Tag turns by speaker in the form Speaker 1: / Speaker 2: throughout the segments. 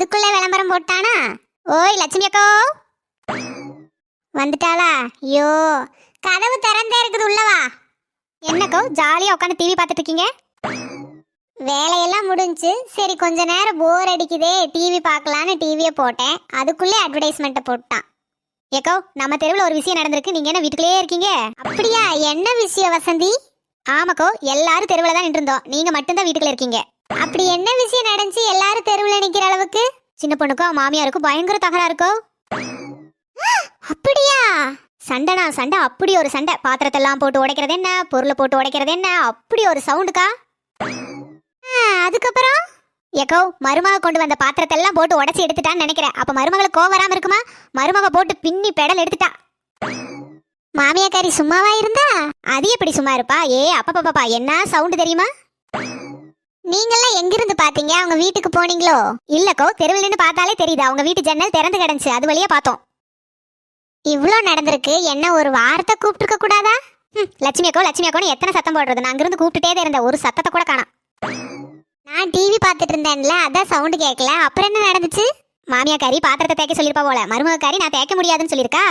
Speaker 1: அதுக்குள்ள விளம்பரம் போட்டானா? ஓய் லட்சுமி அக்கோ. வந்துட்டாளா? ஐயோ கதவு திறந்தே இருக்குது உள்ளவா? என்னக்கோ ஜாலியா உட்காந்து டிவி பார்த்துட்டு இருக்கீங்க வேலையெல்லாம் முடிஞ்சு சரி கொஞ்ச நேரம் போர் அடிக்குதே டிவி பார்க்கலான்னு டிவியை போட்டேன். அதுக்குள்ளே அட்வர்டைஸ்மெண்ட்டை போட்டான். ஏக்கோ நம்ம தெருவில் ஒரு விஷயம் நடந்திருக்கு நீங்க என்ன வீட்டுக்குள்ளேயே இருக்கீங்க? அப்படியா என்ன விஷயம் வசந்தி? ஆமாக்கோ எல்லாரும் தெருவில் தான் நின்றுந்தோம் நீங்க மட்டும்தான் வீட்டுக்குள்ள இருக்கீங்க. அப்படி என்ன விஷயம் நடந்துச்சு? எல்லாரும் தெருவில் நிக்கிற அளவுக்கு? சின்ன பொண்ணுக்கும் அவன் மாமியாருக்கும் பயங்கர தகரா இருக்கோ? அப்படியா? சண்டைனா சண்டை அப்படி ஒரு சண்டை. பாத்திரத்தெல்லாம் போட்டு உடைக்கிறது என்ன? பொருளை போட்டு உடைக்கிறது என்ன? அப்படி ஒரு சவுண்டுக்கா? அதுக்கப்புறம்? ஏக்கோ மருமக கொண்டு வந்த பாத்திரத்தெல்லாம் போட்டு உடைச்சி எடுத்துட்டான்னு நினைக்கிறேன். அப்ப மருமகளை கோவம் இருக்குமா? மருமக போட்டு பின்னி பெடல் எடுத்துட்டா. மாமியாக்காரி சும்மாவா இருந்தா? அது எப்படி சும்மா இருப்பா? ஏ அப்பா பாப்பா என்ன சவுண்டு தெரியுமா? நீங்கெல்லாம் எங்கிருந்து பாத்தீங்க? அவங்க வீட்டுக்கு போனீங்களோ? இல்லக்கோ தெருவில் நின்று பார்த்தாலே தெரியுது. அவங்க வீட்டு ஜன்னல் திறந்து கிடந்துச்சு. அது வழியா பார்த்தோம். இவ்ளோ நடந்திருக்கு. என்ன ஒரு வார்த்தை கூப்பிட்டுருக்க கூடாதா? லட்சுமி அக்கோ லட்சுமி அக்கோன்னு எத்தனை சத்தம் போடுறது? நான் அங்கிருந்து கூப்பிட்டுட்டே தான் இருந்தேன். ஒரு சத்தத்தை கூட காணாம். நான் டிவி பார்த்துட்டு இருந்தேன்ல அதான் சவுண்டு கேட்கல அப்புறம் என்ன நடந்துச்சு? மாமியா கறி பாத்திரத்தை தேய்க்க சொல்லியிருப்பா போல. மருமகக்காரி நான் தேய்க்க முடியாதுன்னு சொல்லியிருக்கா?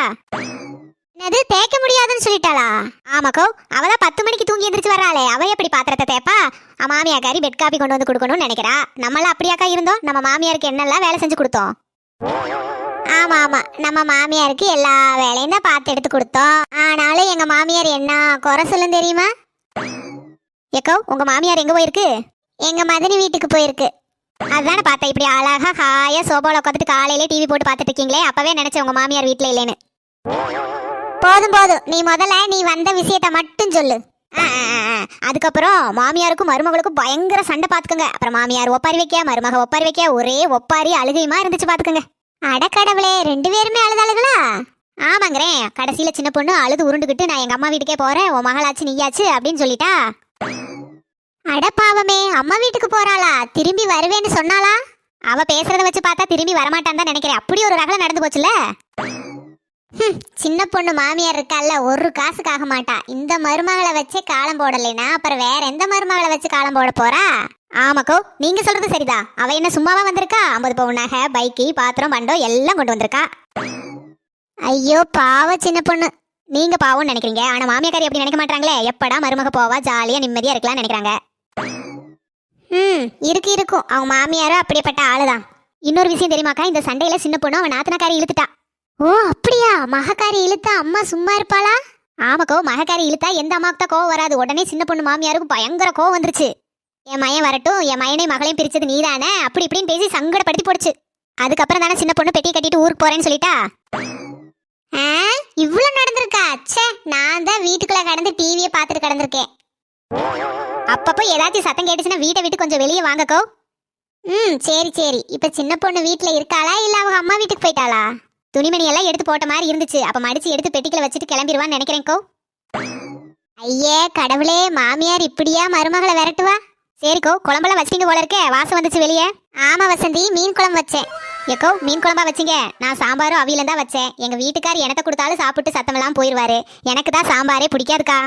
Speaker 1: என்னது தேய்க்க முடியாதுன்னு சொல்லிட்டாளா? ஆமாக்கோ அவ தான் பத்து மணிக்கு தூங்கி எந்திரிச்சு வர்றாளே. அவ எப்படி பாத்திரத்தை தேப்பா? மாமியாக்காரி பெட் காப்பி கொண்டு வந்து கொடுக்கணும்னு நினைக்கிறா. நம்மளாம் அப்படியாக்கா இருந்தோம்? நம்ம மாமியாருக்கு என்னெல்லாம் வேலை செஞ்சு கொடுத்தோம்? ஆமா ஆமா. நம்ம மாமியாருக்கு எல்லா வேலையும் தான் பார்த்து எடுத்து கொடுத்தோம். ஆனாலும் எங்க மாமியார் என்ன குறை சொல்லும் தெரியுமா? ஏக்கோ உங்க மாமியார் எங்க போயிருக்கு? எங்க மதனி வீட்டுக்கு போயிருக்கு. அதுதானே பார்த்தேன். இப்படி அழகா ஹாயா சோபால உட்காந்துட்டு காலையிலே டிவி போட்டு பார்த்துட்டு இருக்கீங்களே. அப்பவே நினைச்சேன் உங்க மாமியார் வீட்டில் இல்லைன்னு. போதும் போதும். நீ முதல்ல நீ வந்த விஷயத்த மட்டும் சொல்லு. அதுக்கப்புறம் மாமியாருக்கும் மருமகளுக்கும் பயங்கர சண்டை பாத்துக்கோங்க அப்புறம் மாமியார் ஒப்பாரி வைக்க மருமக ஒப்பாரி வைக்க ஒரே ஒப்பாரி அழுகையுமா இருந்துச்சு பாத்துக்கோங்க அடக்கடவுளே ரெண்டு பேருமே அழுதாளுகளா? ஆமாங்கிறேன் கடைசியில சின்ன பொண்ணு அழுது உருண்டுகிட்டு நான் எங்க அம்மா வீட்டுக்கே போறேன் உன் மகளாச்சு நீயாச்சு அப்படின்னு சொல்லிட்டா. அடப்பாவமே அம்மா வீட்டுக்கு போறாளா? திரும்பி வருவேன்னு சொன்னாளா? அவ பேசுறத வச்சு பார்த்தா திரும்பி வரமாட்டான் தான் நினைக்கிறேன். அப்படி ஒரு ரகலை நடந்து போச்சுல சின்ன பொண்ணு மாமியார் இருக்கால ஒரு காசுக்கு ஆக மாட்டா. இந்த மருமகளை வச்சே காலம் போடலைன்னா அப்புறம் வேற எந்த மருமகளை வச்சு காலம் போட போறா? ஆமாக்கோ நீங்க சொல்றது சரிதா. அவ என்ன சும்மாவா வந்திருக்கா? ஐம்பது பவுன் நகை பைக்கு பாத்திரம் பண்டம் எல்லாம் கொண்டு வந்திருக்கா. ஐயோ பாவ சின்ன பொண்ணு. நீங்க பாவம்னு நினைக்கிறீங்க. ஆனா மாமியாக்காரி அப்படி நினைக்க மாட்டாங்களே. எப்படா மருமக போவா? ஜாலியா நிம்மதியா இருக்கலாம்னு நினைக்கிறாங்க. ம் இருக்கு இருக்கும். அவங்க மாமியாரும் அப்படிப்பட்ட ஆளுதான். இன்னொரு விஷயம் தெரியுமாக்கா? இந்த சண்டையில சின்ன பொண்ணு அவன் நாத்தனக்காரி இழுத்துட்டா. ஓ அப்படியா? மகக்காரி இழுத்தா அம்மா சும்மா இருப்பாளா? ஆமாக்கோ மகக்காரி இழுத்தா எந்த அம்மாவுக்கு தான் கோவம் வராது. உடனே சின்ன பொண்ணு மாமியாருக்கு பயங்கர கோவம் வந்துருச்சு. என் மயன் வரட்டும் என் மயனை மகளையும் பிரிச்சது நீதானே? அப்படி இப்படின்னு பேசி சங்கடப்படுத்தி போடுச்சு அதுக்கப்புறம் தானே சின்ன பொண்ணு பெட்டி கட்டிட்டு ஊருக்கு போறேன்னு சொல்லிட்டா? ஆ, இவ்வளவு நடந்திருக்கா? ச்சே நான் தான் வீட்டுக்குள்ள கடந்து டிவியை பார்த்துட்டு கடந்திருக்கேன். அப்பப்போ ஏதாச்சும் சத்தம் கேட்டுச்சுன்னா வீட்டை விட்டு கொஞ்சம் வெளியே வாங்கக்கோ. ம் சரி சரி. இப்போ சின்ன பொண்ணு வீட்டில் இருக்காளா? இல்லை அவங்க அம்மா வீட்டுக்கு போயிட்டாளா? துணிமணி எல்லாம் எடுத்து போட்ட மாதிரி இருந்துச்சு. அப்ப மடிச்சு எடுத்து பெட்டிக்குள்ள வச்சுட்டு கிளம்பிடுவான்னு நினைக்கிறேன்க்கோ ஐயே கடவுளே மாமியார் இப்படியா மருமகளை விரட்டுவா? சரிக்கோ குழம்பெல்லாம் வச்சிங்க போல இருக்கே. வாசம் வந்துச்சு வெளியே. ஆமா வசந்தி மீன் குழம்பு வச்சேன். எக்கோ மீன் குழம்பா வச்சிங்க? நான் சாம்பாரும் அவியலும் தான் வச்சேன். எங்க வீட்டுக்கார் எனக்கு கொடுத்தாலும் சாப்பிட்டு சத்தமெல்லாம் போயிடுவாரு எனக்கு தான் சாம்பாரே பிடிக்காதுக்கா.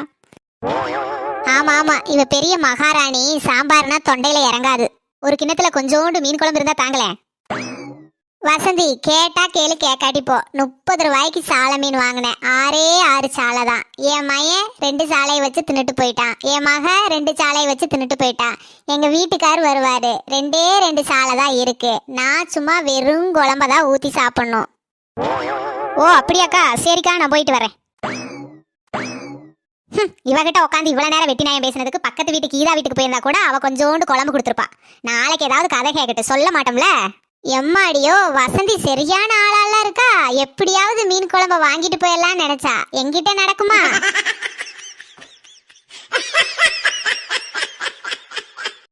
Speaker 1: ஆமா ஆமா. இவ பெரிய மகாராணி. சாம்பார்னா தொண்டையில இறங்காது. ஒரு கிண்ணத்துல கொஞ்சோண்டு மீன் குழம்பு இருந்தா தாங்களேன் வசந்தி கேட்டா கேளு கேக்காட்டி போ. முப்பது ரூபாய்க்கு சாலை மீன் வாங்கினேன். ஆறே ஆறு சாலை தான். என் மயன் ரெண்டு சாலையை வச்சு தின்னுட்டு போயிட்டான். என் மக ரெண்டு சாலையை வச்சு தின்னுட்டு போயிட்டான். எங்க வீட்டுக்கார் வருவாரு. ரெண்டே ரெண்டு சாலை தான் இருக்கு. நான் சும்மா வெறும் குழம்ப தான் ஊத்தி சாப்பிடணும். ஓ அப்படியாக்கா. சரிக்கா நான் போயிட்டு வரேன். இவகிட்ட உட்காந்து இவ்வளோ நேரம் வெட்டி நாயம் பேசினதுக்கு பக்கத்து வீட்டுக்கு கீதா வீட்டுக்கு போயிருந்தா கூட அவ கொஞ்சோண்டு குழம்பு கொடுத்துருப்பா. நாளைக்கு ஏதாவது கதை கேட்கட்டு சொல்ல மாட்டோம்ல? எம்மாடியோ வசந்தி சரியான ஆளாலாம் இருக்கா? எப்படியாவது மீன் குழம்ப வாங்கிட்டு போயிடலாம்னு நினைச்சா. எங்கிட்ட நடக்குமா?